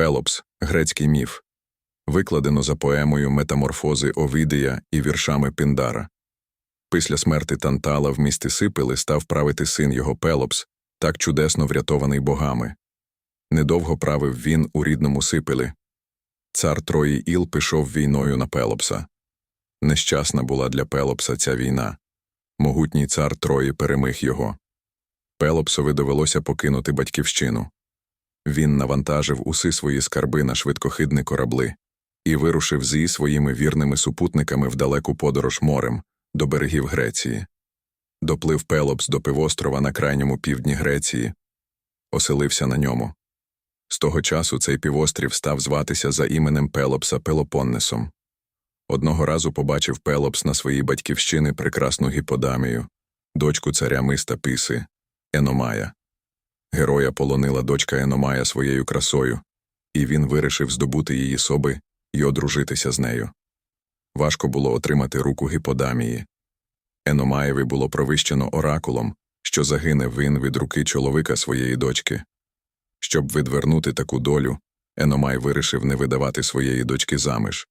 Пелопс, грецький міф, викладено за поемою Метаморфози Овідія і віршами Піндара. Після смерти Тантала в місті Сипили став правити син його Пелопс, так чудесно врятований богами. Недовго правив він у рідному Сипилі. Цар Трої Іл пішов війною на Пелопса. Нещасна була для Пелопса ця війна. Могутній цар Трої перемиг його. Пелопсові довелося покинути батьківщину. Він навантажив уси свої скарби на швидкохидні корабли і вирушив зі своїми вірними супутниками в далеку подорож морем до берегів Греції. Доплив Пелопс до пивострова на крайньому півдні Греції, оселився на ньому. З того часу цей півострів став зватися за іменем Пелопса Пелопоннесом. Одного разу побачив Пелопс на своїй батьківщини прекрасну гіподамію, дочку царя миста Писи, Еномая. Героя полонила дочка Еномая своєю красою, і він вирішив здобути її соби і одружитися з нею. Важко було отримати руку гіподамії. Еномаєві було провищено оракулом, що загине він від руки чоловіка своєї дочки. Щоб відвернути таку долю, Еномай вирішив не видавати своєї дочки заміж.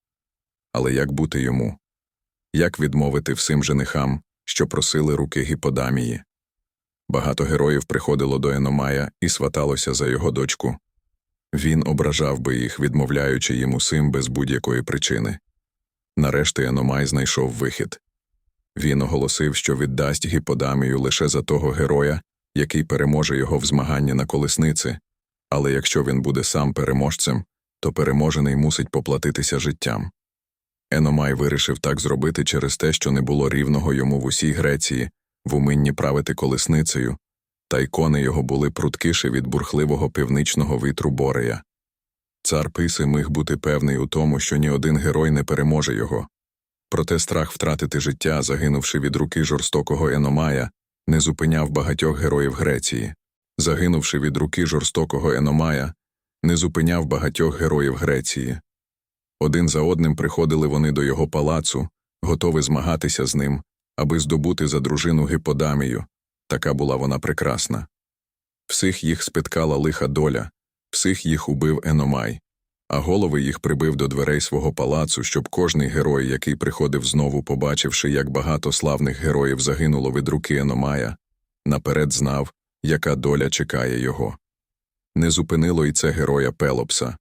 Але як бути йому? Як відмовити всім женихам, що просили руки гіподамії? Багато героїв приходило до Еномая і сваталося за його дочку. Він ображав би їх, відмовляючи їм усім без будь-якої причини. Нарешті Еномай знайшов вихід. Він оголосив, що віддасть гіподамію лише за того героя, який переможе його в змаганні на колесниці, але якщо він буде сам переможцем, то переможений мусить поплатитися життям. Еномай вирішив так зробити через те, що не було рівного йому в усій Греції, в уминні правити колесницею, та й кони його були пруткіші від бурхливого півничного вітру Борея. Цар Писи міг бути певний у тому, що ні один герой не переможе його. Проте страх втратити життя, загинувши від руки жорстокого Еномая, не зупиняв багатьох героїв Греції. Загинувши від руки жорстокого Еномая, не зупиняв багатьох героїв Греції. Один за одним приходили вони до його палацу, готові змагатися з ним, аби здобути за дружину гіподамію. Така була вона прекрасна. Всіх їх спіткала лиха доля, всіх їх убив Еномай, а голови їх прибив до дверей свого палацу, щоб кожний герой, який приходив знову, побачивши, як багато славних героїв загинуло від руки Еномая, наперед знав, яка доля чекає його. Не зупинило й це героя Пелопса.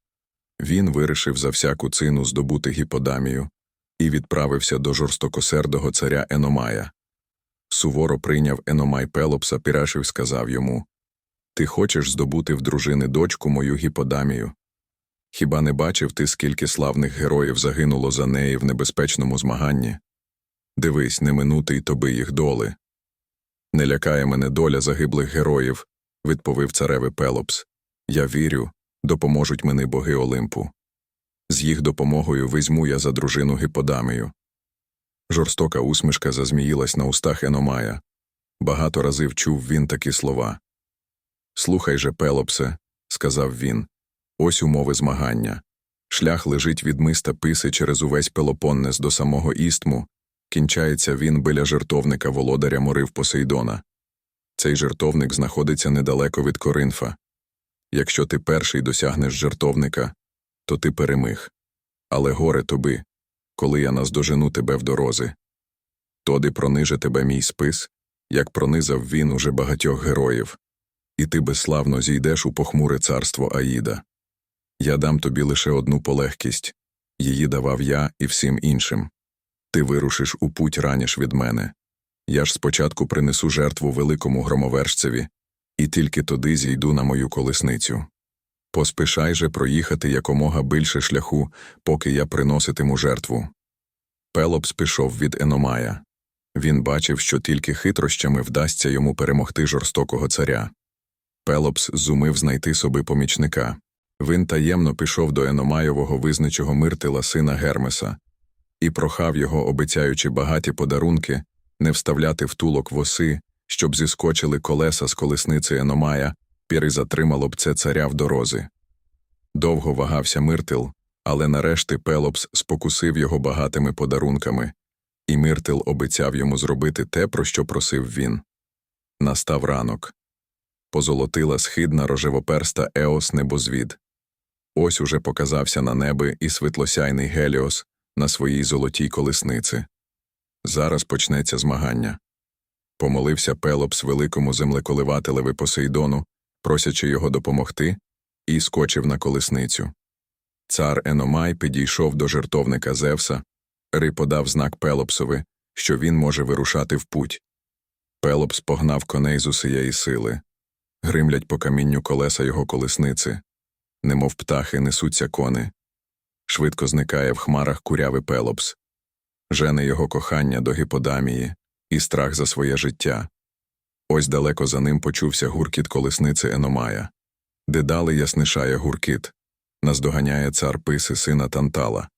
Він вирішив за всяку цину здобути гіподамію і відправився до жорстокосердого царя Еномая. Суворо прийняв Еномай Пелопса, Пірашив сказав йому Ти хочеш здобути в дружини дочку мою гіподамію? Хіба не бачив ти, скільки славних героїв загинуло за неї в небезпечному змаганні? Дивись, не минути й тобі їх доли. Не лякає мене доля загиблих героїв, відповів царевий Пелопс. Я вірю, допоможуть мені боги Олимпу. З їх допомогою візьму я за дружину гіподамію. Жорстока усмішка зазміїлась на устах Еномая. Багато разів чув він такі слова. Слухай же, Пелопсе, сказав він, ось умови змагання. Шлях лежить від миста писи через увесь Пелопоннес до самого істму, кінчається він біля жертовника володаря морив Посейдона. Цей жертовник знаходиться недалеко від Коринфа. Якщо ти перший досягнеш жертовника, то ти перемиг. Але горе тобі, коли я наздожену тебе в дорозі. Тоді прониже тебе мій спис, як пронизав він уже багатьох героїв, і ти безславно зійдеш у похмуре царство Аїда. Я дам тобі лише одну полегкість її давав я і всім іншим. Ти вирушиш у путь раніш від мене. Я ж спочатку принесу жертву великому громовершцеві, і тільки тоді зійду на мою колесницю. Поспішай же проїхати якомога більше шляху, поки я приноситиму жертву. Пелопс пішов від Еномая. Він бачив, що тільки хитрощами вдасться йому перемогти жорстокого царя. Пелопс зумив знайти собі помічника. Він таємно пішов до Еномайового визничого миртила сина Гермеса і прохав його, обіцяючи багаті подарунки, не вставляти втулок воси, щоб зіскочили колеса з колесниці Еномая, піри затримало б це царя в дорозі. Довго вагався Миртил, але нарешті Пелопс спокусив його багатими подарунками, і Миртил обіцяв йому зробити те, про що просив він. Настав ранок. Позолотила схидна рожевоперста Еос небозвід. Ось уже показався на небі і світлосяйний Геліос на своїй золотій колесниці. Зараз почнеться змагання. Помолився Пелопс великому землеколивателеві Посейдону, просячи його допомогти, і скочив на колесницю. Цар Еномай підійшов до жертовника Зевса, Ри подав знак Пелопсові, що він може вирушати в путь. Пелопс погнав коней з усієї сили. Гримлять по камінню колеса його колесниці, немов птахи несуться кони. Швидко зникає в хмарах курявий Пелопс. Жене його кохання до гіподамії і страх за своє життя. Ось далеко за ним почувся гуркіт колесниці Еномая. Дедали яснишає гуркіт. Наздоганяє цар писи сина Тантала.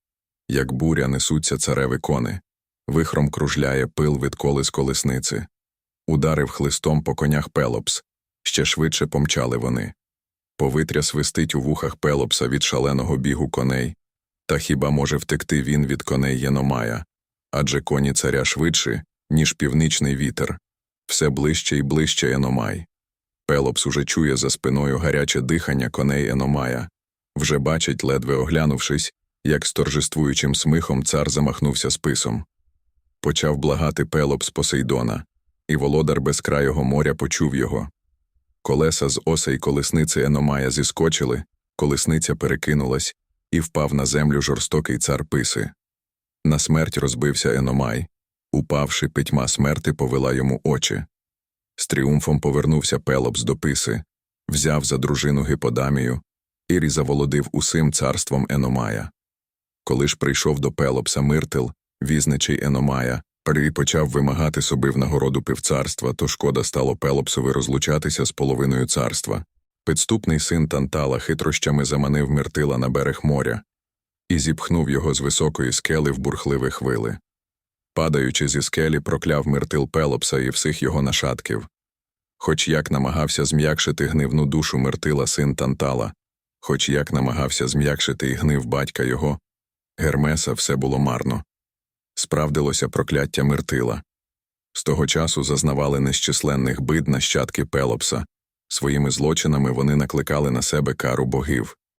Як буря несуться цареві кони. Вихром кружляє пил від колес колесниці. Ударив хлистом по конях Пелопс. Ще швидше помчали вони. Повитря свистить у вухах Пелопса від шаленого бігу коней. Та хіба може втекти він від коней Єномая? Адже коні царя швидші, ніж півничний вітер. Все ближче і ближче Еномай. Пелопс уже чує за спиною гаряче дихання коней Еномая. Вже бачить, ледве оглянувшись, як з торжествуючим смихом цар замахнувся списом. Почав благати Пелопс Посейдона, і володар безкрайого моря почув його. Колеса з осей колесниці Еномая зіскочили, колесниця перекинулась, і впав на землю жорстокий цар писи. На смерть розбився Еномай, упавши, пітьма смерти повела йому очі. З тріумфом повернувся Пелопс до писи, взяв за дружину Гіподамію і заволодив усім царством Еномая. Коли ж прийшов до Пелопса Миртил, візничий Еномая, Парій почав вимагати собі в нагороду півцарства, то шкода стало Пелопсові розлучатися з половиною царства. Підступний син Тантала хитрощами заманив Миртила на берег моря і зіпхнув його з високої скели в бурхливі хвили. Падаючи зі скелі, прокляв Миртил Пелопса і всіх його нашатків. Хоч як намагався зм'якшити гнивну душу Миртила син Тантала, хоч як намагався зм'якшити і гнив батька його, Гермеса все було марно. Справдилося прокляття Миртила. З того часу зазнавали нещисленних бид нащадки Пелопса. Своїми злочинами вони накликали на себе кару богів.